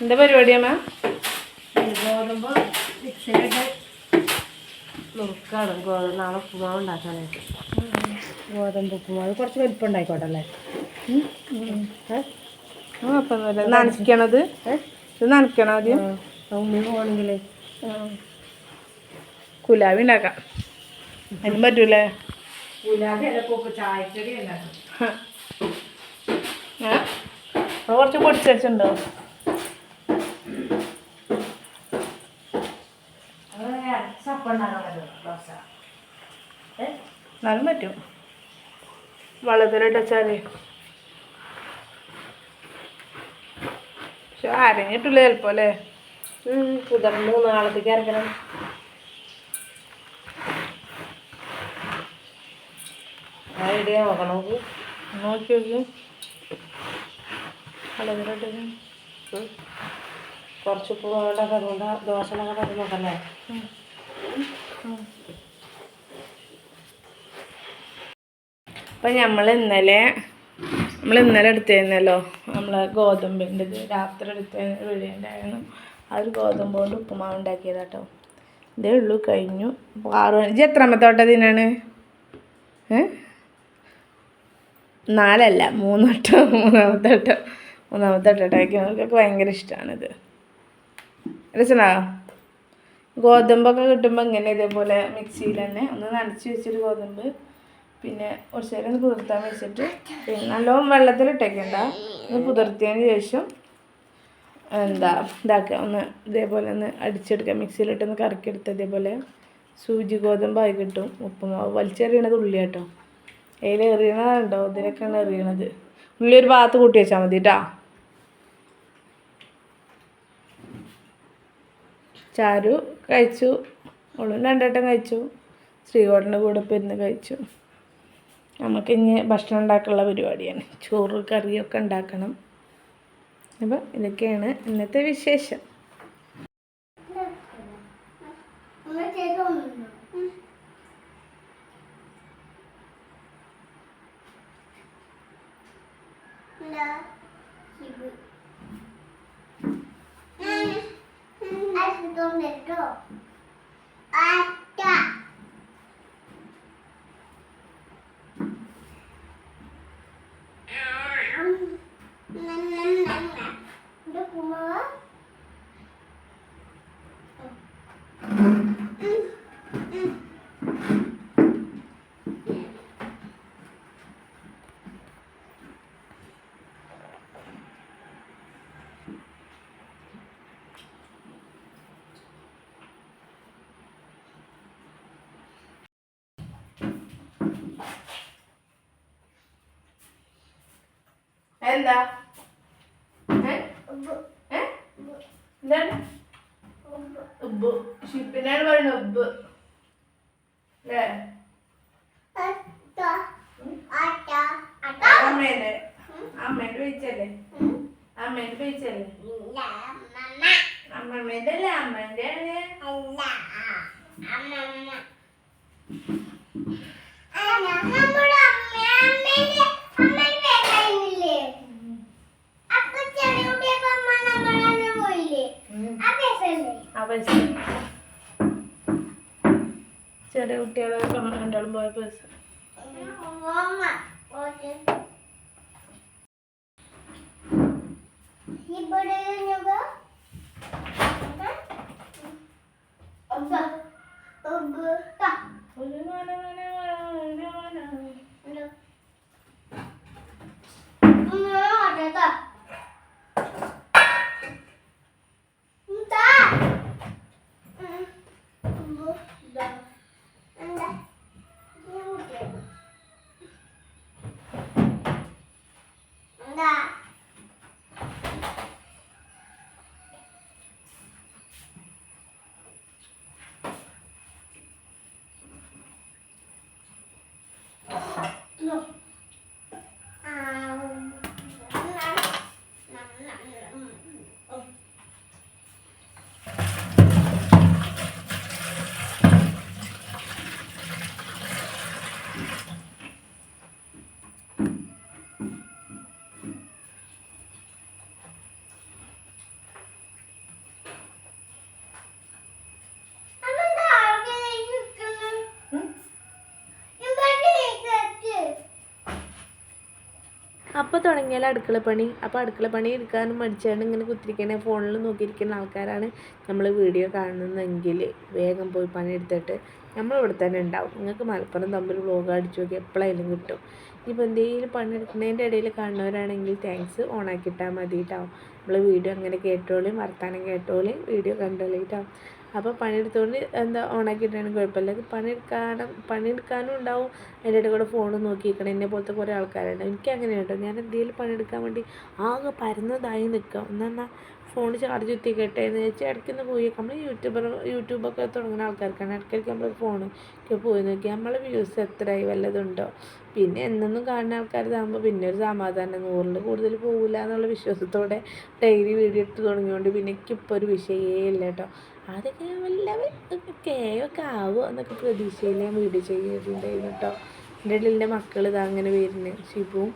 എന്താ പരിപാടി അമ്മ? ഗോതമ്പ് മിക്സിയിലിട്ട് നുറുക്കാണ് ഗോതമ്പ് നാളെ ഉപ്പുമാവ് ഉണ്ടാക്കാനായിട്ട്. ഗോതമ്പ് ഉപ്പുമാവ് കുറച്ച് വലിപ്പം ഉണ്ടായിക്കോട്ടെ അല്ലേ കുഴപ്പമൊന്നുമില്ല നനയ്ക്കണത്? ഇത് നനക്കണം ആദ്യം? ഉമ്മി പോകണമെങ്കിൽ കുലാബി ഉണ്ടാക്കാം. അതിനും പറ്റൂലേ? ചായക്കടി ഉണ്ടാക്കും. ഏ? അത് കുറച്ച് പൊടിച്ചടിച്ചുണ്ടോ എന്നാലും പറ്റും. വെള്ളത്തിലിട്ട് വെച്ചാലേ പക്ഷെ അരങ്ങിട്ടില്ല ചിലപ്പോ അല്ലേ? കുതിർന്ന് നാളത്തേക്ക് അരക്കണം. ഐഡിയ നോക്കണം നോക്കി. നോക്കി വെള്ളത്തിലിട്ട് ഉം. കുറച്ച് ഉപ്പ് വേണ്ടൊക്കെ അതുകൊണ്ട് ദോശ ഉണ്ടാക്കാൻ പറ്റും നോക്കല്ലേ അപ്പം നമ്മൾ ഇന്നലെ നമ്മൾ ഇന്നലെ എടുത്തിരുന്നല്ലോ നമ്മൾ ഗോതമ്പിന്റെ ഇത് രാത്രി എടുത്തതിന് വീടിന്റെയായിരുന്നു ആ ഒരു ഗോതമ്പ് കൊണ്ട് ഉപ്പുമാവ് ഉണ്ടാക്കിയത് കേട്ടോ ഇതേ ഉള്ളൂ കഴിഞ്ഞു. അപ്പോൾ ആറ് മണി ഇജ്ജ് എത്രാമത്തെ വട്ടം ഇതിനാണ് ഏ? നാലല്ല മൂന്ന് വട്ടം മൂന്നാമത്തെ വട്ടം മൂന്നാമത്തെ വട്ടം ഉണ്ടാക്കി അവർക്കൊക്കെ ഭയങ്കര ഇഷ്ടമാണിത് രസനാ ഗോതമ്പൊക്കെ കിട്ടുമ്പോൾ ഇങ്ങനെ ഇതേപോലെ മിക്സിയിൽ തന്നെ ഒന്ന് നനച്ച് വെച്ചിട്ട് ഗോതമ്പ്. പിന്നെ കുറച്ച് നേരം കുതിർത്താൻ വെച്ചിട്ട് പിന്നെ നല്ലോണം വെള്ളത്തിലിട്ടേക്കണ്ട. ഒന്ന് കുതിർത്തിയതിന് ശേഷം എന്താ ഇതാക്കുക ഒന്ന് ഇതേപോലെ ഒന്ന് അടിച്ചെടുക്കുക മിക്സിയിലിട്ടൊന്ന് കറക്കിയെടുത്ത് ഇതേപോലെ സൂചി ഗോതമ്പായി കിട്ടും. ഉപ്പുമാവ് വലിച്ചെറിയണത് ഉള്ളി കേട്ടോ അതിൽ എറിയണതുണ്ടോ ഇതിലൊക്കെയാണ് എറിയണത്. ഉള്ളി ഒരു ഭാഗത്ത് കൂട്ടി വെച്ചാൽ മതി കേട്ടോ ചാരു കഴിച്ചു. ഓളും രണ്ടേട്ടം കഴിച്ചു. ശ്രീകോട്ടന്റെ കൂടെ ഇപ്പം ഇരുന്ന് കഴിച്ചു. നമുക്ക് ഇനി ഭക്ഷണം ഉണ്ടാക്കാനുള്ള പരിപാടിയാണ്. ചോറ് കറിയൊക്കെ ഉണ്ടാക്കണം. അപ്പം ഇതൊക്കെയാണ് ഇന്നത്തെ വിശേഷം. എന്താ ഏ? ഏ? എന്താണ്? ഉബ്ബ്. ഷിപ്പിനാണ് പറയുന്നത് ഉബ് അല്ലേ അമ്മേന്റെ അമ്മേന്റെ പേച്ചല്ലേ? അമ്മേന്റെ പേച്ചല്ലേ? അമ്മമ്മേന്റെ അല്ലേ അമ്മേന്റെ ആണ് my birthday. Mama, okay. Your birthday is your birthday? Okay. Your birthday. Your Yeah. ഒരു അടുക്കള പണി. അപ്പോൾ അടുക്കള പണി എടുക്കാനും മടിച്ചാണ്ട് ഇങ്ങനെ കുത്തിരിക്കണേ. ഫോണിൽ നോക്കിയിരിക്കുന്ന ആൾക്കാരാണ് നമ്മൾ വീഡിയോ കാണുന്നതെങ്കിൽ വേഗം പോയി പണി എടുത്തിട്ട് നമ്മൾ ഇവിടെ തന്നെ ഉണ്ടാവും. നിങ്ങൾക്ക് മലപ്പുറം തമ്മിൽ വ്ലോഗ് അടിച്ചു നോക്കി എപ്പോഴായാലും കിട്ടും. ഇപ്പോൾ എന്തെങ്കിലും പണിയെടുക്കുന്നതിന്റെ ഇടയിൽ കാണുന്നവരാണെങ്കിൽ താങ്ക്സ് ഓണാക്കിയിട്ടാൽ മതി നമ്മൾ വീഡിയോ അങ്ങനെ കേട്ടോളിയും വർത്താനം കേട്ടോളിയും വീഡിയോ കണ്ടോളി കേട്ടോ അപ്പോൾ പണിയെടുത്തുകൊണ്ട് എന്താ ഓണാക്കിയിട്ടാണ് കുഴപ്പമില്ല. പണിയെടുക്കാനും പണിയെടുക്കാനും ഉണ്ടാവും. അതിന്റെ ഇടയിൽ കൂടെ ഫോൺ നോക്കിയിരിക്കണം. എന്നെ പോലത്തെ കുറേ ആൾക്കാരുണ്ട്. എനിക്ക് അങ്ങനെ കേട്ടോ. ഞാൻ എന്തെങ്കിലും പണിയെടുക്കാൻ വേണ്ടി ആകെ പരന്നതായി നിൽക്കാം എന്നാൽ ഫോൺ ചാർജ് കുത്തിക്കട്ടെ എന്ന് വെച്ചാൽ ഇടയ്ക്കൊന്ന് പോയി. നമ്മൾ യൂട്യൂബർ യൂട്യൂബൊക്കെ തുടങ്ങുന്ന ആൾക്കാർക്കാണ്. ഇടയ്ക്കിടയ്ക്ക് നമ്മൾ ഫോൺ ഫോണൊക്കെ പോയി നോക്കി. നമ്മളെ വ്യൂസ് എത്രയായി വല്ലതുണ്ടോ? പിന്നെ എന്നൊന്നും കാണുന്ന ആൾക്കാരിതാകുമ്പോൾ പിന്നെ ഒരു സമാധാനം. നൂറിൽ കൂടുതൽ പോകില്ല എന്നുള്ള വിശ്വാസത്തോടെ ഡെയിലി വീഡിയോ ഇട്ട് തുടങ്ങിയോണ്ട് പിന്നെ എനിക്കിപ്പോൾ ഒരു വിഷയമേ ഇല്ല കേട്ടോ അതൊക്കെ വല്ല കേയൊക്കെ ആവുമോ എന്നൊക്കെ പ്രതീക്ഷയിൽ ഞാൻ വീഡിയോ ചെയ്തിട്ടുണ്ടായിരുന്നു കേട്ടോ എന്റെ ഇടയിൽ എന്റെ മക്കൾ ഇതാ അങ്ങനെ വരുന്നത് ശിവും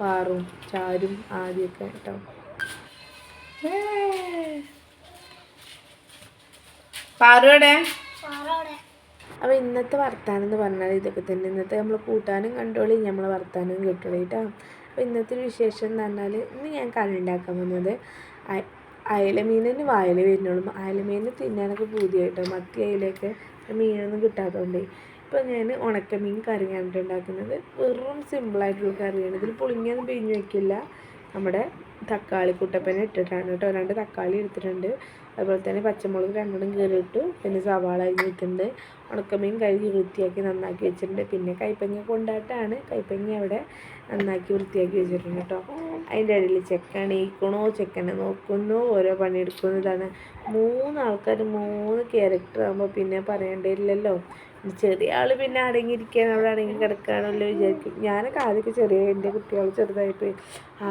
പാറും ചാരും ആദ്യമൊക്കെ കേട്ടോ പാറുവിടെ അപ്പോൾ ഇന്നത്തെ വർത്താനം എന്ന് പറഞ്ഞാൽ ഇതൊക്കെ തന്നെ. ഇന്നത്തെ നമ്മൾ കൂട്ടാനും കണ്ടോളി നമ്മളെ വർത്താനം കിട്ടുള്ളൂ കേട്ടോ. അപ്പോൾ ഇന്നത്തെ ഒരു വിശേഷം എന്ന് പറഞ്ഞാൽ ഇന്ന് ഞാൻ കറി ഉണ്ടാക്കാൻ വന്നത് അയ- അയലമീനിന് വായല വരുന്നുള്ളൂ. അയലമീനിന് തിന്നാനൊക്കെ പൂതിയായിട്ടോ? മത്തി അയലൊക്കെ മീനൊന്നും കിട്ടാത്തതുകൊണ്ടേ ഇപ്പോൾ ഞാൻ ഉണക്കമീൻ കറിയാണ് ഉണ്ടാക്കുന്നത്. വെറും സിമ്പിളായിട്ടുള്ള കറിയാണ്. ഇതിൽ പുളിങ്ങിയൊന്നും പിഴിഞ്ഞ് വെക്കില്ല. നമ്മുടെ തക്കാളി കുട്ടപ്പന ഇട്ടിട്ടാണ് കേട്ടോ. രണ്ട് തക്കാളി എടുത്തിട്ടുണ്ട്. അതുപോലെ തന്നെ പച്ചമുളക് രണ്ടെണ്ണം കീറി ഇട്ടു പിന്നെ സവാള അരിഞ്ഞിട്ടുണ്ട്. ഉണക്കമീൻ കഴുകി വൃത്തിയാക്കി നന്നാക്കി വെച്ചിട്ടുണ്ട്. പിന്നെ കൈപ്പങ്ങ കൊണ്ടാട്ടാണ്. കൈപ്പങ്ങ അവിടെ നന്നാക്കി വൃത്തിയാക്കി വെച്ചിട്ടുണ്ട് കേട്ടോ. അതിന്റെ ഇടയിൽ ചെക്കൻ ഈക്കണോ ചെക്കനെ നോക്കുന്നു. ഓരോ പണിയെടുക്കുന്നു ഇതാണ് മൂന്ന് ആൾക്കാർ മൂന്ന് ക്യാരക്ടർ ആകുമ്പോൾ പിന്നെ പറയേണ്ടിയില്ലല്ലോ ചെറിയ ആൾ പിന്നെ അടങ്ങിയിരിക്കാൻ അവിടെ അടങ്ങി കിടക്കുകയാണല്ലോ വിചാരിക്കും. ഞാനൊക്കെ ആദ്യമൊക്കെ ചെറിയ എന്റെ കുട്ടികൾ ചെറുതായിട്ട്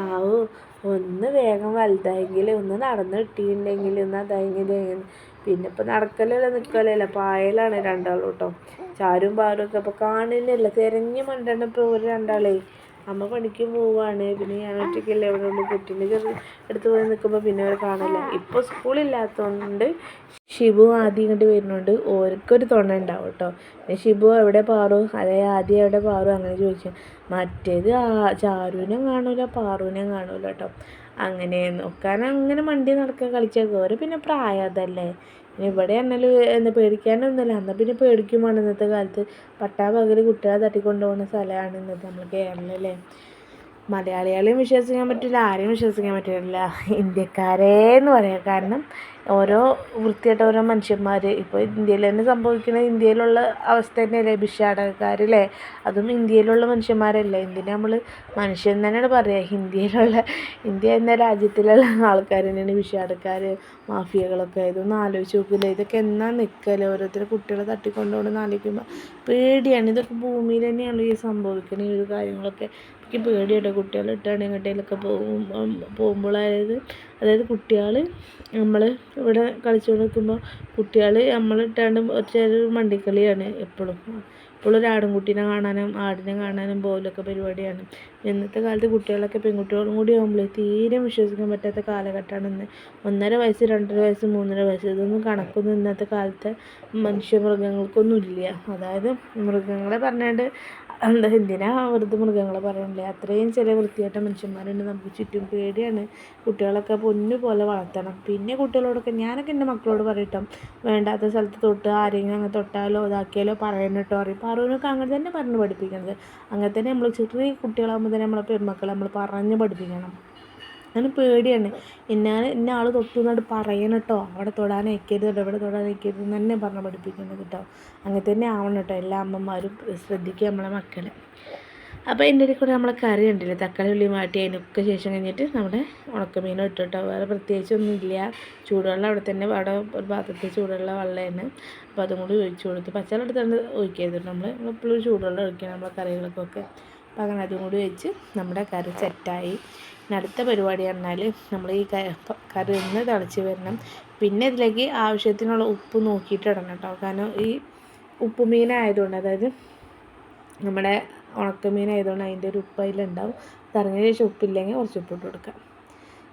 ആവോ ഒന്ന് വേഗം വലുതായെങ്കിൽ ഒന്ന് നടന്ന് കിട്ടിയിട്ടുണ്ടെങ്കിൽ ഒന്ന് അതായെങ്കിൽ പിന്നെ ഇപ്പം നടക്കലല്ല നിൽക്കലല്ല പായലാണ് രണ്ടാളും കേട്ടോ ചാരും പാറും ഒക്കെ അപ്പോൾ കാണില്ലല്ല. തിരഞ്ഞു മണ്ടണം ഇപ്പോൾ ഒരു രണ്ടാളേ. അമ്മ പണിക്ക് പോവാണ്. പിന്നെ ഞാൻ ഒറ്റയ്ക്കല്ലേ അവിടെ ഉള്ളു. കുട്ടീനെ ചെറു അടുത്ത് പോയി നിൽക്കുമ്പോൾ പിന്നെ അവർ കാണില്ല ഇപ്പോൾ സ്കൂളില്ലാത്തതുകൊണ്ട് ഷിബു ആദ്യം ഇങ്ങോട്ട് വരുന്നുണ്ട് ഓർക്കൊരു തുണ ഉണ്ടാവും കേട്ടോ പിന്നെ ഷിബു എവിടെ പാറു? അതായത് ആദ്യം എവിടെ പാറു? അങ്ങനെ ചോദിച്ചു മറ്റേത് ആ ചാരുവിനെ കാണൂല പാറുവിനെ കാണൂല കേട്ടോ അങ്ങനെ നോക്കാൻ അങ്ങനെ മണ്ടി നടക്കുക കളിച്ചൊക്കെ. ഓരോ പിന്നെ പ്രായം അതല്ലേ. ഇവിടെ ആണെങ്കിലും എന്താ പേടിക്കാനൊന്നുമില്ല. എന്നാൽ പിന്നെ പേടിക്കും വേണം ഇന്നത്തെ കാലത്ത്. പട്ടാ പകൽ കുട്ടികളെ തട്ടിക്കൊണ്ടു പോകുന്ന സ്ഥലമാണ് ഇന്നത്തെ നമ്മുടെ കേരളം അല്ലേ? മലയാളികളെയും വിശ്വസിക്കാൻ പറ്റില്ല ആരെയും വിശ്വസിക്കാൻ പറ്റില്ല. ഇന്ത്യക്കാരെ എന്ന് പറയാം. കാരണം ഓരോ വൃത്തിയായിട്ട് ഓരോ മനുഷ്യന്മാർ ഇപ്പോൾ ഇന്ത്യയിൽ തന്നെ സംഭവിക്കുന്നത് ഇന്ത്യയിലുള്ള അവസ്ഥ തന്നെയല്ലേ? ഭിക്ഷാടകക്കാരല്ലേ? അതും ഇന്ത്യയിലുള്ള മനുഷ്യന്മാരല്ലേ? എന്തിനാ നമ്മൾ മനുഷ്യൻ തന്നെയാണ് പറയുക ഇന്ത്യയിലുള്ള ഇന്ത്യ എന്ന രാജ്യത്തിലുള്ള ആൾക്കാർ തന്നെയാണ് ഭിക്ഷാടക്കാർ മാഫിയകളൊക്കെ. ഇതൊന്നും ആലോചിച്ച് നോക്കില്ല ഇതൊക്കെ എന്നാ നിൽക്കൽ ഓരോരുത്തർ കുട്ടികളെ തട്ടിക്കൊണ്ടുകൊണ്ട് ആലോചിക്കുമ്പോൾ പേടിയാണ്. ഇതൊക്കെ ഭൂമിയിൽ തന്നെയാണ് ഈ സംഭവിക്കുന്നത് ഈ ഒരു കാര്യങ്ങളൊക്കെ. എനിക്ക് പേടിയാണ് കുട്ടികളെ ഇട്ടാണ് എങ്ങോട്ടേലൊക്കെ പോകും. പോകുമ്പോഴായത് അതായത് കുട്ടികൾ നമ്മൾ ഇവിടെ കളിച്ചുകൊണ്ട് നിൽക്കുമ്പോൾ കുട്ടികൾ നമ്മളിട്ടാണ്ട് ചെറിയൊരു മണ്ടിക്കളിയാണ് എപ്പോഴും. ഒരു ആടുംകുട്ടീനെ കാണാനും ആടിനെ കാണാനും പോകലൊക്കെ പരിപാടിയാണ്. ഇന്നത്തെ കാലത്ത് കുട്ടികളൊക്കെ പെൺകുട്ടികളും കൂടി ആകുമ്പോൾ തീരെ വിശ്വസിക്കാൻ പറ്റാത്ത കാലഘട്ടമാണ് ഇന്ന്. ഒന്നര വയസ്സ് രണ്ടര വയസ്സ് മൂന്നര വയസ്സ് ഇതൊന്നും കണക്കൊന്നും ഇന്നത്തെ കാലത്തെ മനുഷ്യ മൃഗങ്ങൾക്കൊന്നും ഇല്ല അതായത് മൃഗങ്ങളെ പറഞ്ഞാണ്ട് എന്താ എന്തിനാ വെറുതെ മൃഗങ്ങളെ പറയണില്ലേ അത്രയും ചില വൃത്തിയായിട്ട മനുഷ്യന്മാരുണ്ട്. നമുക്ക് ചുറ്റും പേടിയാണ്. കുട്ടികളൊക്കെ പൊന്നു പോലെ വളർത്തണം. പിന്നെ കുട്ടികളോടൊക്കെ ഞാനൊക്കെ എന്റെ മക്കളോട് പറയട്ടോ വേണ്ടാത്ത സ്ഥലത്ത് തൊട്ട് ആരെങ്കിലും അങ്ങനെ തൊട്ടാലോ ഇതാക്കിയാലോ പറയണം കേട്ടോ പറയും. അങ്ങനെ തന്നെ പറഞ്ഞ് പഠിപ്പിക്കുന്നത് അങ്ങനെ തന്നെ നമ്മൾ ചെറിയ കുട്ടികളാകുമ്പോൾ തന്നെ നമ്മളെ പെൺമക്കളെ നമ്മൾ പറഞ്ഞ് പഠിപ്പിക്കണം. അങ്ങനെ പേടിയാണ്. എന്നാൽ ഇന്ന ആൾ തൊട്ടു എന്നോട് പറയണം കേട്ടോ അവിടെ തൊടാൻ അയക്കരുത് കേട്ടോ ഇവിടെ തൊടാൻ അയക്കരുത് എന്ന് തന്നെ പറഞ്ഞ് പഠിപ്പിക്കുന്നത് കേട്ടോ അങ്ങനെ തന്നെ ആവണം കേട്ടോ എല്ലാ അമ്മമാരും ശ്രദ്ധിക്കുക നമ്മളെ മക്കളെ. അപ്പോൾ എന്റെ ഇടയിൽ കൂടെ നമ്മളെ കറി ഉണ്ടല്ലോ തക്കാളി ഉള്ളി മാറ്റി അതിനൊക്കെ ശേഷം കഴിഞ്ഞിട്ട് നമ്മുടെ ഉണക്കമീനും ഇട്ടു കേട്ടോ വേറെ പ്രത്യേകിച്ചൊന്നും ഇല്ല. ചൂടുവെള്ളം അവിടെ തന്നെ അവിടെ ഒരു പാത്രത്തിൽ ചൂടുള്ള വെള്ളമാണ് അപ്പോൾ അതും കൂടി ഒഴിച്ചു കൊടുത്ത്. പച്ചവെള്ളം എടുത്തുകൊണ്ട് ഒഴിക്കരുത് നമ്മൾ എപ്പോഴും ചൂടുവെള്ളം ഒഴിക്കണം നമ്മളെ കറികൾക്കൊക്കെ അപ്പോൾ അങ്ങനെ അതും കൂടി വെച്ച് നമ്മുടെ കറി സെറ്റായി ഇനി അടുത്ത പരിപാടി പറഞ്ഞാൽ നമ്മൾ ഈ കറി ഒന്ന് തിളച്ച് വരണം. പിന്നെ ഇതിലേക്ക് ആവശ്യത്തിനുള്ള ഉപ്പ് നോക്കിയിട്ട് ഇടണം കേട്ടോ. കാരണം ഈ ഉപ്പ് ഉപ്പുമീനായതുകൊണ്ട് അതായത് നമ്മുടെ ഉണക്കമീനായതുകൊണ്ട് അതിന്റെ ഒരു ഉപ്പ് അതിലുണ്ടാവും. അത് ഇറങ്ങിയ ശേഷം ഉപ്പില്ലെങ്കിൽ കുറച്ച് ഉപ്പിട്ട് കൊടുക്കാം.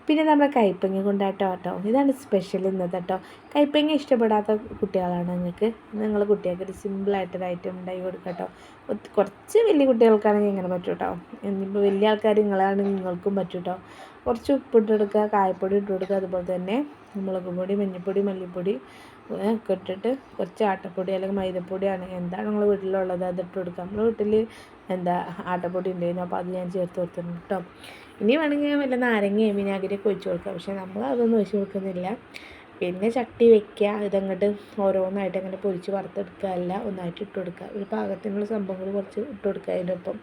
പിന്നെ നമ്മുടെ കൈപ്പങ്ങ കൊണ്ടാട്ടോ കേട്ടോ ഇതാണ് സ്പെഷ്യൽ ഇന്നത്തെ കേട്ടോ കൈപ്പങ്ങ ഇഷ്ടപ്പെടാത്ത കുട്ടികളാണ് നിങ്ങൾക്ക്. നിങ്ങൾ കുട്ടികൾക്ക് ഒരു സിമ്പിളായിട്ടൊരു ഐറ്റം ഉണ്ടായി കൊടുക്കട്ടോ കേട്ടോ കുറച്ച് വലിയ കുട്ടികൾക്കാണെങ്കിൽ ഇങ്ങനെ പറ്റും കേട്ടോ ഇനിയിപ്പോൾ വലിയ ആൾക്കാർ നിങ്ങളാണെങ്കിൽ നിങ്ങൾക്കും പറ്റും കേട്ടോ കുറച്ച് ഉപ്പിട്ട് കൊടുക്കുക കായപ്പൊടി ഇട്ട് കൊടുക്കുക അതുപോലെ തന്നെ മുളക് പൊടി മഞ്ഞൾപ്പൊടി മല്ലിപ്പൊടി ഒക്കെ കുറച്ച് ആട്ടപ്പൊടി അല്ലെങ്കിൽ മൈദപ്പൊടിയാണ്. എന്താണ് നിങ്ങൾ വീട്ടിലുള്ളത്? അത് ഇട്ട് കൊടുക്കുക നമ്മൾ വീട്ടിൽ എന്താ ആട്ടപ്പൊടി ഉണ്ടായിരുന്നു അപ്പോൾ അത് ഞാൻ ചേർത്ത് കൊടുത്തിട്ടുണ്ട് കേട്ടോ. ഇനി വേണമെങ്കിൽ വല്ല നാരങ്ങയും വിനാഗിരിയൊക്കെ ഒഴിച്ച് കൊടുക്കുക പക്ഷേ നമ്മൾ അതൊന്നും ഒഴിച്ച് കൊടുക്കുന്നില്ല. പിന്നെ ചട്ടി വെക്കുക ഇതങ്ങോട്ട് ഓരോന്നായിട്ട് അങ്ങനെ പൊരിച്ച് വറുത്തെടുക്കുക അല്ല ഒന്നായിട്ട് ഇട്ട് കൊടുക്കുക. ഒരു പാകത്തിനുള്ള സംഭവങ്ങൾ കുറച്ച് ഇട്ട് കൊടുക്കുക അതിന്റെ ഒപ്പം.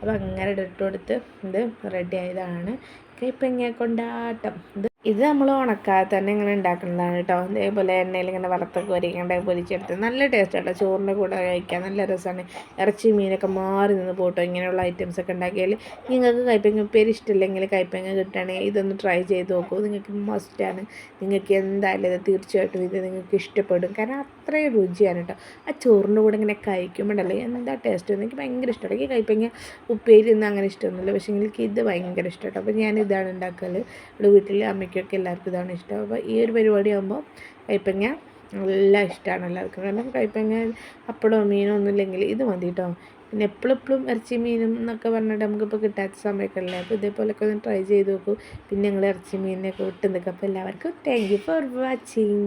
അപ്പോൾ അങ്ങനെ ഇട്ട് കൊടുത്ത് ഇത് റെഡി ആയതാണ്. കൈപ്പങ്ങ കൊണ്ടാട്ടം? ഇത് ഇത് നമ്മൾ ഉണക്കാതെ തന്നെ ഇങ്ങനെ ഉണ്ടാക്കുന്നതാണ് കേട്ടോ. ഇതേപോലെ എണ്ണയിൽ ഇങ്ങനെ വറുത്തൊക്കെ വരിക്കണ്ട പൊരിച്ചെടുത്ത് നല്ല ടേസ്റ്റ് കേട്ടോ ചോറിന്റെ കൂടെ കഴിക്കാൻ നല്ല രസമാണ്. ഇറച്ചി മീനൊക്കെ മാറി നിന്ന് പോട്ടോ. ഇങ്ങനെയുള്ള ഐറ്റംസ് ഒക്കെ ഉണ്ടാക്കിയാൽ നിങ്ങൾക്ക് കൈപ്പങ്ങ പേര് ഇഷ്ടമില്ലെങ്കിൽ കൈപ്പങ്ങ കിട്ടുകയാണെങ്കിൽ ഇതൊന്ന് ട്രൈ ചെയ്ത് നോക്കൂ. നിങ്ങൾക്ക് മസ്റ്റാണ് നിങ്ങൾക്ക് എന്തായാലും ഇത് തീർച്ചയായിട്ടും ഇത് നിങ്ങൾക്ക് ഇഷ്ടപ്പെടും. കാരണം അത്രയും രുചിയാണ് കേട്ടോ. ആ ചോറിന്റെ കൂടെ ഇങ്ങനെ കഴിക്കുമ്പോഴല്ലേ എന്താ ടേസ്റ്റ് എനിക്ക് ഭയങ്കര ഇഷ്ടമാണ്. എനിക്ക് കൈപ്പങ്ങ ഉപ്പേരി ഒന്നും അങ്ങനെ ഇഷ്ടമൊന്നുമില്ല. പക്ഷേ എനിക്ക് ഇത് ഭയങ്കര ഇഷ്ടം കേട്ടോ. അപ്പോൾ ഞാൻ ഇതാണ് ഉണ്ടാക്കൽ ഇവിടെ വീട്ടിൽ അമ്മയ്ക്കൊക്കെ എല്ലാവർക്കും ഇതാണ് ഇഷ്ടം. അപ്പോൾ ഈ ഒരു പരിപാടി ആകുമ്പോൾ കൈപ്പങ്ങ നല്ല ഇഷ്ടമാണ് എല്ലാവർക്കും. കാരണം കൈപ്പങ്ങ അപ്പടോ മീനോ ഒന്നും ഇല്ലെങ്കിൽ ഇത് മതി കേട്ടോ. പിന്നെ എപ്പോഴും എപ്പോഴും ഇറച്ചി മീനും എന്നൊക്കെ പറഞ്ഞിട്ട് നമുക്കിപ്പോൾ കിട്ടാത്ത സമയമൊക്കെ അല്ലേ? അപ്പോൾ ഇതേപോലെയൊക്കെ ഒന്ന് ട്രൈ ചെയ്ത് നോക്കൂ. പിന്നെ ഞങ്ങൾ ഇറച്ചി മീനിനൊക്കെ വിട്ട് നിൽക്കും. അപ്പോൾ എല്ലാവർക്കും താങ്ക് യു ഫോർ വാച്ചിങ്